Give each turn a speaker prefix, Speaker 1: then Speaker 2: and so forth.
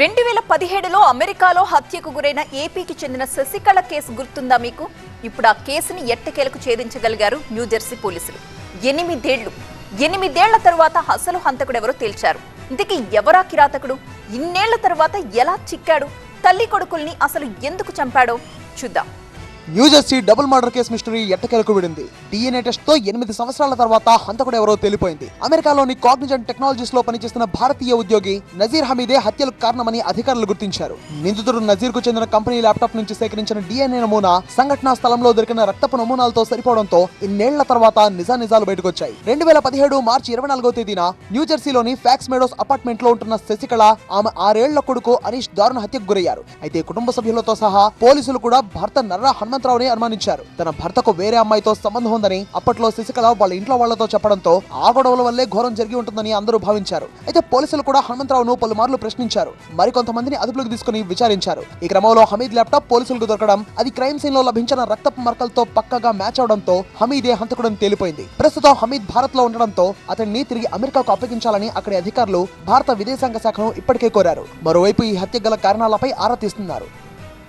Speaker 1: రెండు వేల పదిహేడులో అమెరికాలో హత్యకు గురైన ఏపీకి చెందిన శశికళ కేసు గుర్తుందా మీకు? ఇప్పుడు ఆ కేసుని ఎట్టకేలకు ఛేదించగలిగారు న్యూజెర్సీ పోలీసులు. ఎనిమిదేళ్ళు. ఎనిమిదేళ్ళ తరువాత అసలు హంతకుడెవరో తేల్చారు. ఇంతకీ ఎవరా కిరాతకుడు? ఇన్నేళ్ళ తర్వాత ఎలా చిక్కాడు? తల్లి కొడుకుల్ని అసలు ఎందుకు చంపాడో? చూద్దాం.
Speaker 2: New Jersey double murder case mystery ఎట్టకేలకు విడింది. డిఎన్ఏ టెస్ట్తో ఎనిమిది సంవత్సరాల తర్వాత హంతకుడు ఎవరో తెలిపోయింది. అమెరికాలోని కాగ్నిజెంట్ టెక్నాలజీస్లో పనిచేస్తున్న భారతీయ ఉద్యోగి నజీర్ హమీదే హత్యలకు కారణమని అధికారులు గుర్తించారు. నిందితుడు నజీర్కు చెందిన కంపెనీ ల్యాప్టాప్ నుంచి సేకరించిన డిఎన్ఏ నమూనా సంఘటనా స్థలంలో దొరికిన రక్తపు నమూనాలతో సరిపోవడంతో ఇన్నేళ్ళ తర్వాత నిజానిజాలు బయటకొచ్చాయి. రెండు వేల పదిహేడు మార్చి ఇరవై నాలుగో తేదీన న్యూజెర్సీలోని ఫ్యాక్స్ మేడోస్ అపార్ట్మెంట్లో ఉంటున్న శశికళ ఆమె ఆరేళ్ళ కొడుకు అనీష్ దారుణ హత్యకు గురయ్యారు. అయితే కుటుంబ సభ్యులతో సహా పోలీసులు కూడా భర్త నర్రా హనుమంతరావుని అనుమానించారు. తన భర్తకు వేరే అమ్మాయితో సంబంధం ఉందని అప్పట్లో శశికళ వాళ్ళ ఇంట్లో వాళ్ళతో చెప్పడంతో ఆ గొడవల వల్లే ఘోరం జరిగి ఉంటుందని అందరూ భావించారు. అయితే పోలీసులు కూడా హనుమంతరావును పలుమార్లు ప్రశ్నించారు. మరికొంతమందిని అదుపులోకి తీసుకుని విచారించారు. ఈ క్రమంలో హమీద్ ల్యాప్టాప్ పోలీసులకు దొరకడం అది క్రైమ్ సీన్లో లభించిన రక్తపు మరకలతో పక్కగా మ్యాచ్ అవడంతో హమీదే హంతకుడని తేలిపోయింది. ప్రస్తుతం హమీద్ భారత్లో ఉండడంతో అతన్ని తిరిగి అమెరికాకు అప్పగించాలని అక్కడి అధికారులు భారత విదేశాంగ శాఖను ఇప్పటికే కోరారు. మరోవైపు ఈ హత్య గల కారణాలపై ఆరా తీస్తున్నారు.